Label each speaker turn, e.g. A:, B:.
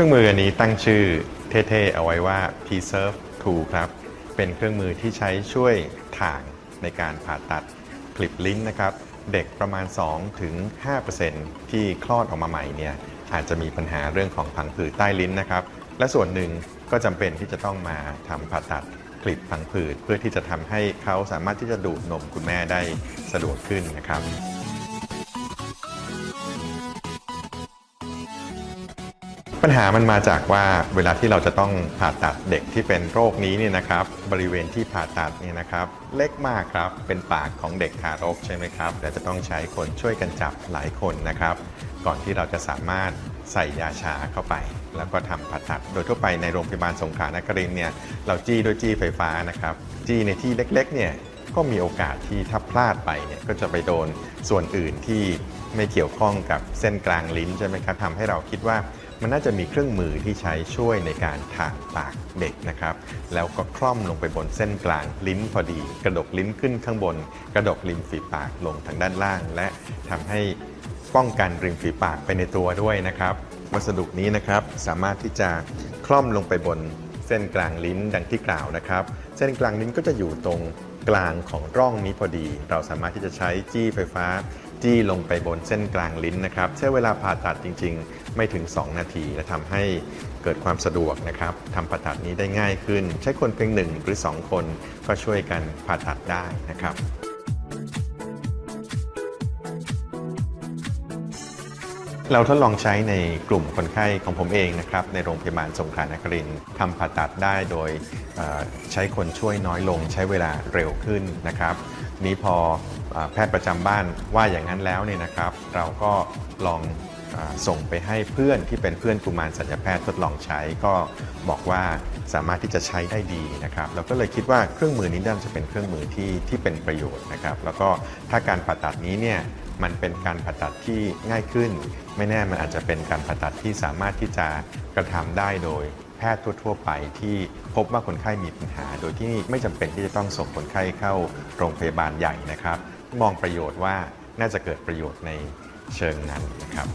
A: ครื่องมืออันนี้ตั้งชื่อเท่ๆเอาไว้ว่า Preserve Tool ครับ เป็นเครื่องมือที่ใช้ช่วยถ่างในการผ่าตัดคลิปลิ้นนะครับ เด็กประมาณ 2-5%ที่คลอดออกมาใหม่เนี่ยอาจจะมีปัญหาเรื่องของพังผืดใต้ลิ้นนะครับ และส่วนหนึ่งก็จำเป็นที่จะต้องมาทำผ่าตัดคลิปพังผืดเพื่อที่จะทำให้เขาสามารถที่จะดูดนมคุณแม่ได้สะดวกขึ้นนะครับ ปัญหามันมาจากว่าเวลาที่เราจะต้องผ่าตัดเด็กที่เป็นโรคนี้เนี่ยนะครับ บริเวณที่ผ่าตัดเนี่ยนะครับ เล็กมากครับเป็นปากของเด็กทารกใช่ไหมครับและจะต้องใช้คนช่วยกันจับหลายคนนะครับ ก่อนที่เราจะสามารถใส่ยาชาเข้าไป แล้วก็ทำผ่าตัด โดยทั่วไปในโรงพยาบาลสงขลานครินเนี่ยเราจี้ด้วยจี้ไฟฟ้านะครับ จี้ในที่เล็กๆเนี่ย ก็มีโอกาสที่ถ้าพลาดไปเนี่ยก็จะไปโดนส่วนอื่นที่ไม่เกี่ยวข้องกับเส้นกลางลิ้นใช่ไหมครับทำให้เราคิดว่ามันน่าจะมีเครื่องมือที่ใช้ช่วยในการถ่างปากเด็กนะครับ แล้วก็คล่อมลงไปบนเส้นกลางลิ้นพอดี กระดกลิ้นขึ้นข้างบน กระดกริมฝีปากลงทางด้านล่าง และทำให้ป้องกันริมฝีปากไปในตัวด้วยนะครับ วัสดุนี้นะครับสามารถที่จะคล่อมลงไปบนเส้นกลางลิ้นดังที่กล่าวนะครับ เส้นกลางลิ้นก็จะอยู่ตรงกลางของร่องนี้พอดี เราสามารถที่จะใช้จี้ไฟฟ้า จี้ลงไปบนเส้นกลางลิ้นนะครับใช้เวลาผ่าตัดจริง ๆ ไม่ถึง 2 นาที และทำให้เกิดความสะดวกนะครับทำผ่าตัดนี้ได้ง่ายขึ้น ใช้คนเพียงหนึ่งหรือ 2 คนก็ช่วยกันผ่าตัดได้นะครับ เราทดลองใช้ในกลุ่มคนไข้ของผมเองนะครับในโรงพยาบาลสงขลานครินทร์ทำผ่าตัดได้โดยใช้คนช่วยน้อยลง ใช้เวลาเร็วขึ้นนะครับ นี้พออแพทย์ประจำบ้านว่าอย่างนั้นแล้วเนี่ยนะครับ เราก็ลอง ส่งไปให้เพื่อนที่เป็นเพื่อนกุมารสัญญแพทย์ทดลองใช้ ก็บอกว่าสามารถที่จะใช้ได้ดีนะครับเราก็เลยคิดว่าเครื่องมือนี้น่าจะเป็นเครื่องมือที่ที่เป็นประโยชน์นะครับ แล้วก็ถ้าการผ่าตัดนี้เนี่ยมันเป็นการผ่าตัดที่ง่ายขึ้น ไม่แน่มันอาจจะเป็นการผ่าตัดที่สามารถที่จะกระทำได้โดยแพทย์ทั่ว ๆ ไปที่พบว่าคนไข้มีปัญหา โดยที่ไม่จำเป็นที่จะต้องส่งคนไข้เข้าโรงพยาบาลใหญ่นะครับ มองประโยชน์ว่าน่าจะเกิดประโยชน์ใน เชิงนั้นนะครับ